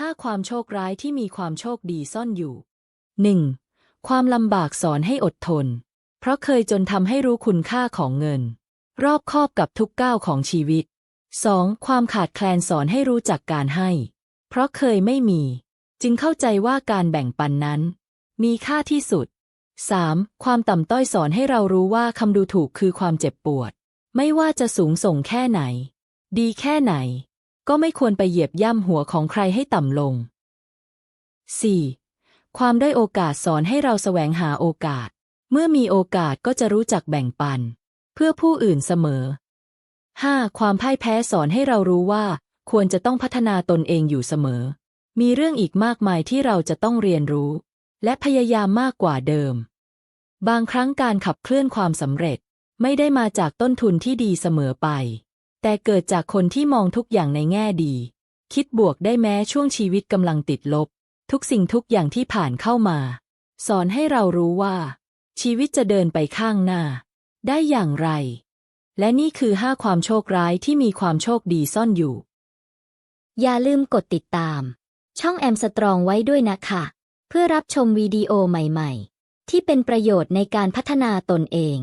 5 ความโชคร้ายที่มีความโชคดีซ่อนอยู่ 1. ความลำบากสอนให้อดทน เพราะเคยจนทำให้รู้คุณค่าของเงิน รอบคอบกับทุกก้าวของชีวิต 2. ความขาดแคลนสอนให้รู้จักการให้ เพราะเคยไม่มี จึงเข้าใจว่าการแบ่งปันนั้น มีค่าที่สุด 3. ความต่ำต้อยสอนให้เรารู้ว่าคำดูถูกคือความเจ็บปวด ไม่ว่าจะสูงส่งแค่ไหน ดีแค่ไหน ก็ไม่ควรไปเหยียบย่ำหัวของใครให้ต่ำลง 4. ความได้โอกาสสอนให้เราแสวงหาโอกาส เมื่อมีโอกาสก็จะรู้จักแบ่งปัน เพื่อผู้อื่นเสมอ 5. ความพ่ายแพ้สอนให้เรารู้ว่า ควรจะต้องพัฒนาตนเองอยู่เสมอ มีเรื่องอีกมากมายที่เราจะต้องเรียนรู้ และพยายามมากกว่าเดิม บางครั้งการขับเคลื่อนความสำเร็จ ไม่ได้มาจากต้นทุนที่ดีเสมอไป แต่เกิดจากคนที่มองทุกอย่างในแง่ดี คิดบวกได้แม้ช่วงชีวิตกำลังติดลบ ทุกสิ่งทุกอย่างที่ผ่านเข้ามา สอนให้เรารู้ว่า ชีวิตจะเดินไปข้างหน้า ได้อย่างไร และนี่คือห้าความโชคร้ายที่มีความโชคดีซ่อนอยู่ อย่าลืมกดติดตาม ช่องแอมสตรองไว้ด้วยนะคะ เพื่อรับชมวิดีโอใหม่ ๆ ที่เป็นประโยชน์ในการพัฒนาตนเอง